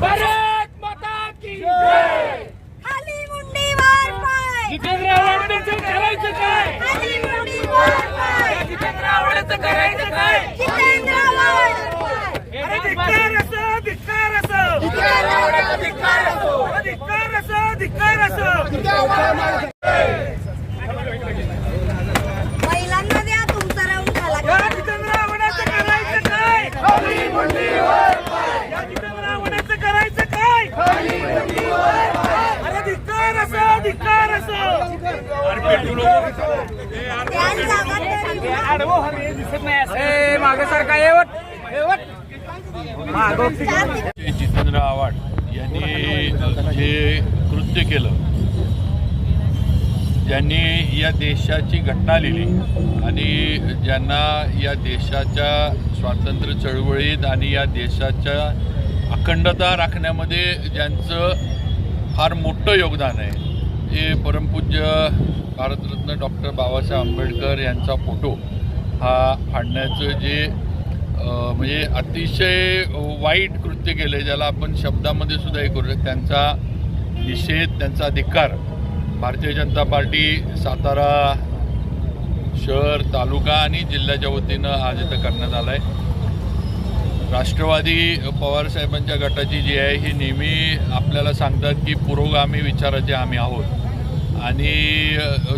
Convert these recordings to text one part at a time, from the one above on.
भारत माता की जय. खाली मुंडी वर पाय. जितेंद्र आव्हाडांचं करायचं काय? खाली मुंडी वर पाय. जितेंद्र आव्हाडांचं करायचं काय? जितेंद्र वर पाय. अरे धिक्कार असो धिक्कार असो धिक्कार असो धिक्कार असो महिलांना द्या तुमचा राऊंड झाला या का जितेंद्र आव्हाडांचं करायचं काय या जितेंद्र आव्हाडांचं करायचं काय अरे धिक्कार असो धिक्कार असो. जितेंद्र आव्हाड यांनी जे कृत्य केलं. ज्यांनी या देशाची घटना लिहिली आणि ज्यांना या देशाच्या स्वातंत्र्य चळवळीत आणि या देशाच्या अखंडता राखण्यामध्ये ज्यांचं फार मोठं योगदान आहे. जे परमपूज्य भारतरत्न डॉक्टर बाबासाहेब आंबेडकर यांचा फोटो हा फाडण्याचं जे म्हणजे अतिशय वाईट कृत्य केलं आहे ज्याला आपण शब्दामध्ये सुद्धा हे करू शकतो. त्यांचा निषेध त्यांचा धिक्कार भारतीय जनता पार्टी सातारा शहर तालुका आणि जिल्ह्याच्या वतीनं आज इथं करण्यात आला आहे राष्ट्रवादी पवारसाहेबांच्या गटाची जी आहे ही नेहमी आपल्याला सांगतात की पुरोगामी विचाराचे आम्ही आहोत. आणि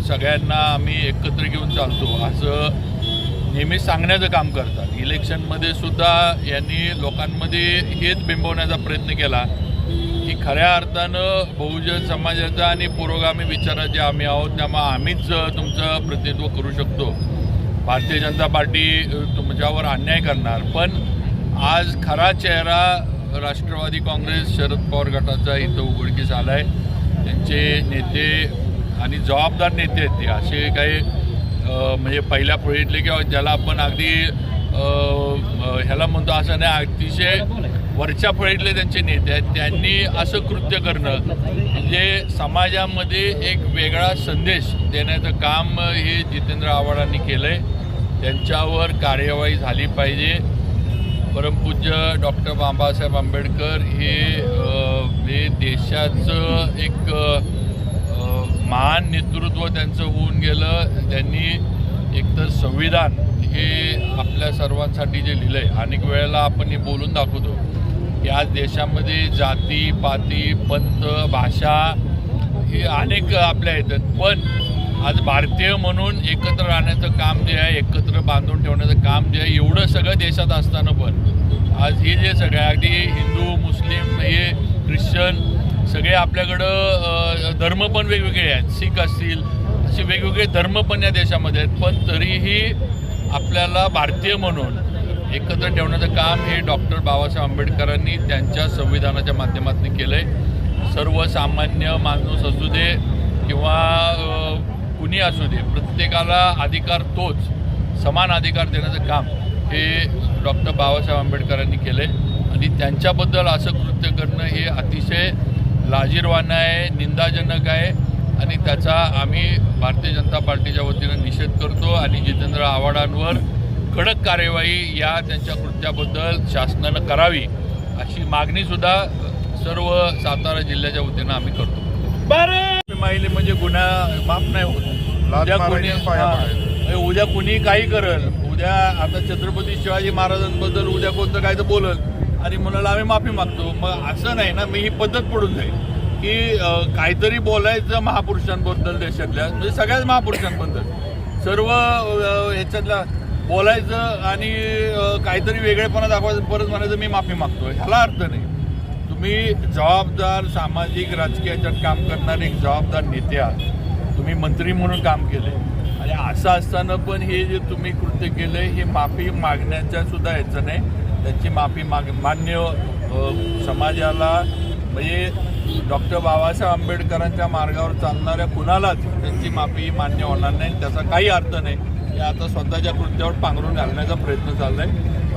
सगळ्यांना आम्ही एकत्र घेऊन चालतो असं नेहमी सांगण्याचं काम करतात. इलेक्शनमध्ये सुद्धा यांनी लोकांमध्ये हेच बिंबवण्याचा प्रयत्न केला की खऱ्या अर्थानं बहुजन समाजाचा आणि पुरोगामी विचाराचे आम्ही आहोत. त्यामुळे आम्हीच तुमचं प्रतिनिधित्व करू शकतो. भारतीय जनता पार्टी तुमच्यावर अन्याय करणार. पण आज खरा चेहरा राष्ट्रवादी काँग्रेस शरद पवार गटाचा इथं उघडकीस आला आहे त्यांचे नेते आणि जबाबदार नेते आहेत ते. असे काही म्हणजे पहिल्या पिढीतले किंवा ज्याला आपण अगदी ह्याला म्हणतो असं नाही अतिशय वरच्या फळीतले त्यांचे नेते आहेत. त्यांनी असं कृत्य करणं म्हणजे समाजामध्ये एक वेगळा संदेश देण्याचं काम हे जितेंद्र आव्हाडांनी केलं आहे त्यांच्यावर कार्यवाही झाली पाहिजे. परमपूज्य डॉक्टर बाबासाहेब आंबेडकर हे हे देशाचं एक महान नेतृत्व त्यांचं होऊन गेलं त्यांनी एकतर संविधान हे आपल्या सर्वांसाठी जे लिहिलं आहे अनेक वेळेला आपण हे बोलून दाखवतो की आज देशामध्ये जाती पाती पंथ भाषा हे अनेक आपल्या येतात. पण आज भारतीय म्हणून एकत्र राहण्याचं काम जे आहे एकत्र बांधून ठेवण्याचं काम जे आहे एवढं सगळं देशात असताना पण आज हे जे सगळ्या अगदी हिंदू मुस्लिम हे ख्रिश्चन सगळे आपल्याकडं धर्म पण वेगवेगळे आहेत. शीख असतील असे वेगवेगळे धर्म पण या देशामध्ये आहेत. पण तरीही आपल्याला भारतीय म्हणून एकत्र ठेवण्याचं काम हे डॉक्टर बाबासाहेब आंबेडकरांनी त्यांच्या संविधानाच्या माध्यमातून केलं आहे सर्वसामान्य माणूस असू दे किंवा कुणी असू दे प्रत्येकाला अधिकार तोच समान अधिकार देण्याचं काम हे डॉक्टर बाबासाहेब आंबेडकरांनी केलं आहे आणि त्यांच्याबद्दल असं कृत्य करणं हे अतिशय लाजीरवाणं आहे निंदाजनक आहे आणि त्याचा आम्ही भारतीय जनता पार्टीच्या वतीनं निषेध करतो आणि जितेंद्र आव्हाडांवर कडक कार्यवाही या त्यांच्या कृत्याबद्दल शासनानं करावी अशी मागणीसुद्धा सर्व सातारा जिल्ह्याच्या वतीनं आम्ही करतो. माहिले म्हणजे गुन्हा माफ नाही होत. उद्या कोणी. उद्या कुणी काही करल उद्या आता छत्रपती शिवाजी महाराजांबद्दल उद्या कोणतं काय तर बोलल आणि म्हणाला आम्ही माफी मागतो. मग असं नाही ना मी ही पद्धत पडून जाईल की काहीतरी बोलायचं महापुरुषांबद्दल देशातल्या म्हणजे सगळ्याच महापुरुषांबद्दल. सर्व ह्याच्यातल्या बोलायचं आणि काहीतरी वेगळेपणा दाखवायचं परत म्हणायचं मी माफी मागतो ह्याला अर्थ नाही. तुम्ही जबाबदार सामाजिक राजकीय याच्यात काम करणारे एक जबाबदार नेते आहात. तुम्ही मंत्री म्हणून काम केले. आणि असं असताना पण हे जे तुम्ही कृत्य केलं हे माफी मागण्याच्या सुद्धा ह्याचं नाही. त्यांची माफी माग मान्य समाजाला. म्हणजे डॉक्टर बाबासाहेब आंबेडकरांच्या मार्गावर चालणाऱ्या कुणालाच त्यांची माफी मान्य होणार नाही. त्याचा काही अर्थ नाही. हे आता स्वतःच्या कृत्यावर पांघरून घालण्याचा प्रयत्न चाललाय.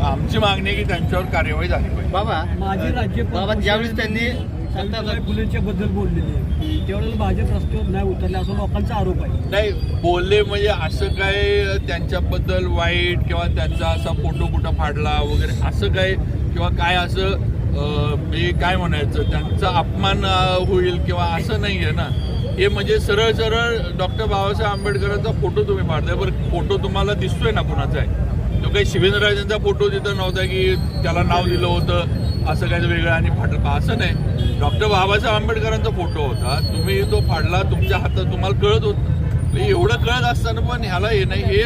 आमची मागणी आहे की त्यांच्यावर कार्यवाही झाली पाहिजे. बाबा माजी राज्यपाल बाबा ज्यावेळेस त्यांनी फुलेंच्या बद्दल बोललेले त्यावेळेला भाजप रस्त्यावर नाही उतरले असा लोकांचा आरोप आहे. नाही बोलले म्हणजे असं काय त्यांच्याबद्दल वाईट किंवा त्यांचा असा फोटो कुठं फाडला वगैरे असं काय किंवा काय असं हे काय म्हणायचं त्यांचा अपमान होईल किंवा असं नाही आहे ना. हे म्हणजे सरळ सरळ डॉक्टर बाबासाहेब आंबेडकरांचा फोटो तुम्ही पाडताय बरं फोटो तुम्हाला दिसतोय ना कुणाचा आहे? तो काही शिवेंद्रराजांचा फोटो तिथं नव्हता की त्याला नाव दिलं होतं असं काही वेगळं आणि फाटलं. असं नाही. डॉक्टर बाबासाहेब आंबेडकरांचा फोटो होता. तुम्ही तो फाडला तुमच्या हातात तुम्हाला कळत होतं. म्हणजे एवढं कळत असताना पण ह्याला हे नाही हे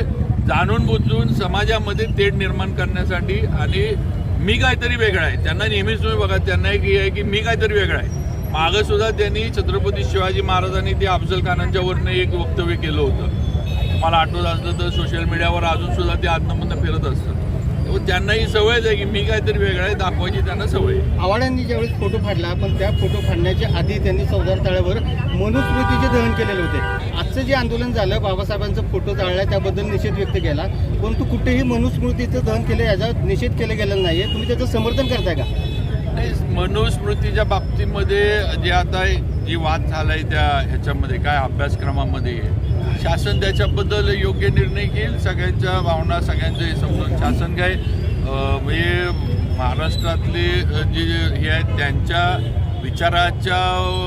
जाणून बुजून समाजामध्ये तेढ निर्माण करण्यासाठी आणि मी काहीतरी वेगळा आहे. त्यांना नेहमीच तुम्ही बघा त्यांना एक हे आहे की मी काहीतरी वेगळा आहे. मागं सुद्धा त्यांनी छत्रपती शिवाजी महाराजांनी ते अफजल खानांच्या वरनं एक वक्तव्य केलं होतं. मला आठवत असलं तर सोशल मीडियावर अजून सुद्धा ते आतमधनं फिरत असतात. त्यामुळे त्यांना ही सवयच आहे की मी काहीतरी वेगळा आहे दाखवायची त्यांना सवय. आव्हाडांनी ज्यावेळेस फोटो फाडला पण त्या फोटो फाडण्याच्या आधी त्यांनी चौदार तळ्यावर मनुस्मृतीचे दहन केलेले होते. आजचं जे आंदोलन झालं बाबासाहेबांचा फोटो जाळला त्याबद्दल निषेध व्यक्त केला. परंतु कुठेही मनुस्मृतीचं दहन केलं याचा निषेध केला गेलेला नाहीये. तुम्ही त्याचं समर्थन करताय का? नाही मनुस्मृतीच्या बाबतीमध्ये जे आता जी वाद झालाय त्या ह्याच्यामध्ये काय अभ्यासक्रमामध्ये शासन त्याच्याबद्दल योग्य निर्णय घेईल. सगळ्यांच्या भावना सगळ्यांचं हे समजून शासन काय म्हणजे महाराष्ट्रातले जे हे आहेत त्यांच्या विचाराच्या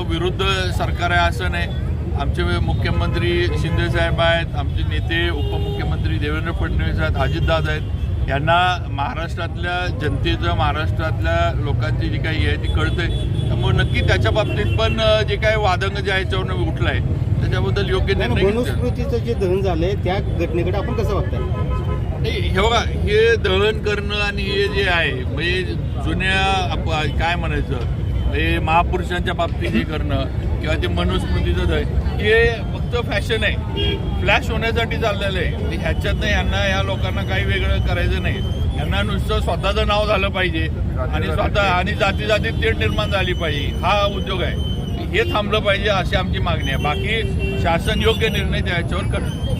विरुद्ध सरकार आहे असं नाही. आमचे मुख्यमंत्री शिंदेसाहेब आहेत आमचे नेते उपमुख्यमंत्री देवेंद्र फडणवीस आहेत अजितदादा आहेत. यांना महाराष्ट्रातल्या जनतेचं महाराष्ट्रातल्या लोकांची जी काही आहे ती कळते त्यामुळे नक्की त्याच्या बाबतीत पण जे काही वादंग जे आहे चौन उठलं आहे त्याच्याबद्दल योग्य निर्णय मनुस्मृतीचं जे दहन झालंय त्या घटनेकडे आपण कसं बघताय? नाही हे बघा हे दहन करणं आणि हे जे आहे म्हणजे जुन्या आप काय म्हणायचं म्हणजे महापुरुषांच्या बाबतीत हे करणं किंवा ते मनुस्मृतीचं दहन हे फक्त फॅशन आहे. फ्लॅश होण्यासाठी चाललेलं आहे. ते ह्याच्यातनं ह्यांना ह्या लोकांना काही वेगळं करायचं नाही. यांना नुसतं स्वतःचं नाव झालं पाहिजे आणि स्वतः आणि जाती जातीत तेढ निर्माण झाली पाहिजे. हा उद्योग आहे. हे थांबलं पाहिजे अशी आमची मागणी आहे. बाकी शासन योग्य निर्णय द्यायच्यावर करतं